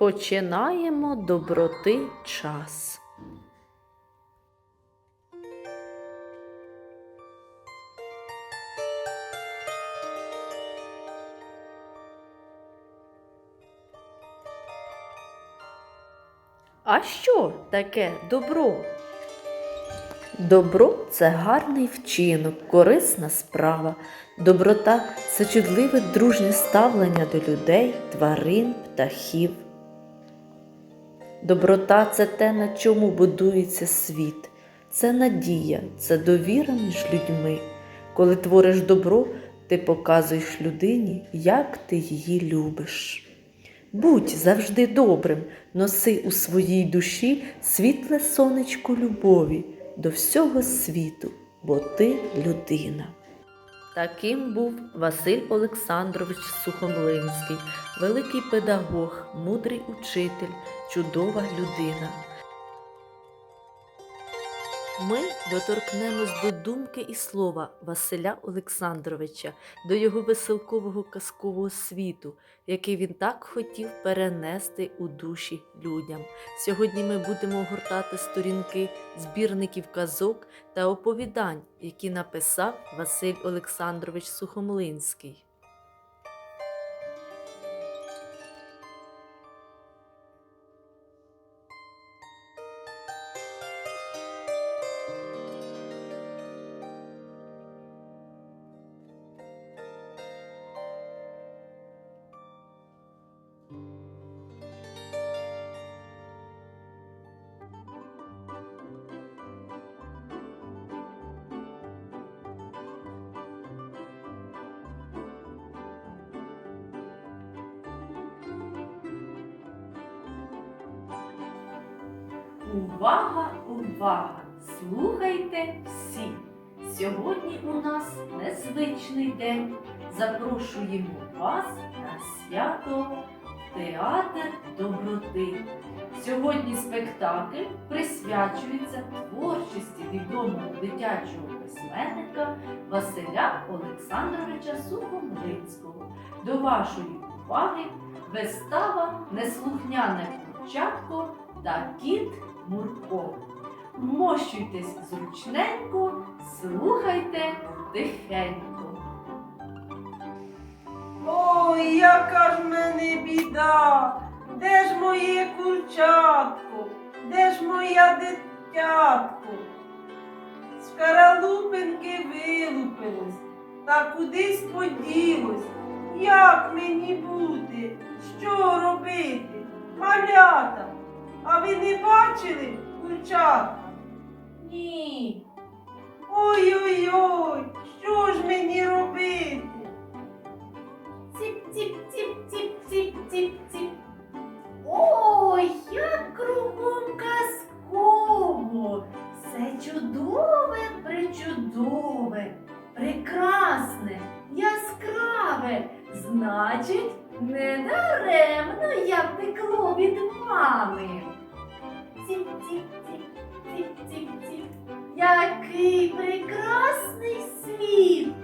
Починаємо доброти час. А що таке добро? Добро це гарний вчинок, корисна справа. Доброта це чудливе дружнє ставлення до людей, тварин, птахів. Доброта це те, на чому будується світ. Це надія, це довіра між людьми. Коли твориш добро, ти показуєш людині, як ти її любиш. Будь завжди добрим, носи у своїй душі світле сонечко любові до всього світу, бо ти людина. Таким був Василь Олександрович Сухомлинський, великий педагог, мудрий учитель, чудова людина. Ми доторкнемось до думки і слова Василя Олександровича, до його веселкового казкового світу, який він так хотів перенести у душі людям. Сьогодні ми будемо гортати сторінки збірників казок та оповідань, які написав Василь Олександрович Сухомлинський. Увага, увага! Слухайте всі! Сьогодні у нас незвичний день. Запрошуємо вас на свято Театр доброти. Сьогодні спектакль присвячується творчості відомого дитячого письменника Василя Олександровича Сухомлинського. До вашої уваги вистава Неслухняне курчатко та кіт Мурко. Вмощуйтесь зручненько, слухайте тихенько. Ой, яка ж мене біда, де ж моє курчатко, де ж моя дитятко? З каралупинки вилупилось, та кудись поділось. Як мені бути? Що робити? Малята, а ви не бачили курчатка? Ні. Ой-ой-ой, що ж мені робити? Ціп-ціп-ціп-ціп-ціп-ціп-ціп. Ой, недаремно я втекло від мами. Ціп-ціп-ціп-ціп-ціп-ціп. Який прекрасний світ!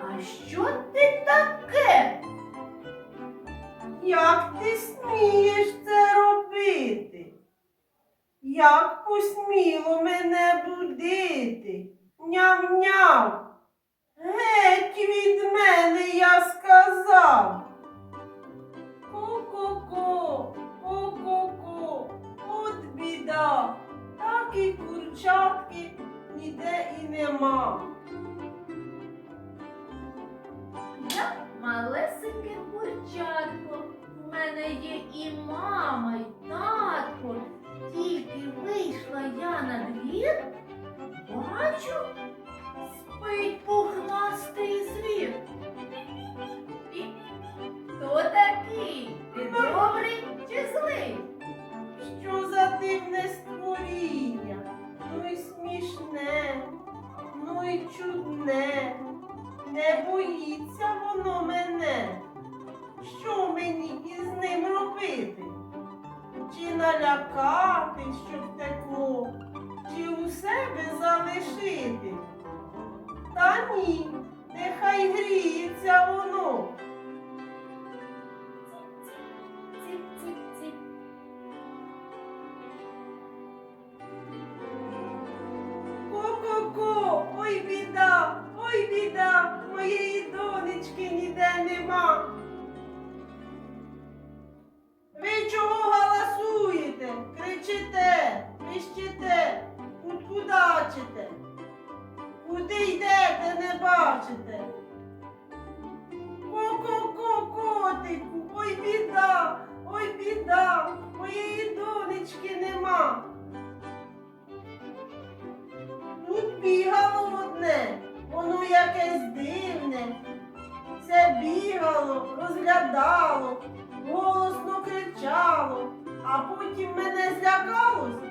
А що ти таке? Як ти смієш це робити? Як посміло мене будити? Няв-няв. Геть від мене я сказав. Нема. Я малесеньке курчатко. У мене є і мама, і татко. Тільки вийшла я на двір, бачу, спить налякати, щоб текло, чи у себе залишити? Та ні, нехай гріється бачите? Куди йдете, не бачите? Ко-ко-ко, котику, ой біда, ой біда, моєї донечки нема. Тут бігало одне, воно якесь дивне. Це бігало, розглядало, голосно кричало, а потім мене злякалось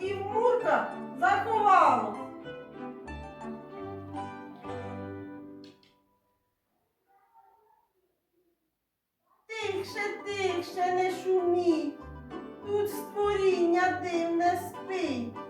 і в мурках заховалось. Тихше, тихше, не шуміть, тут створіння дивне спить.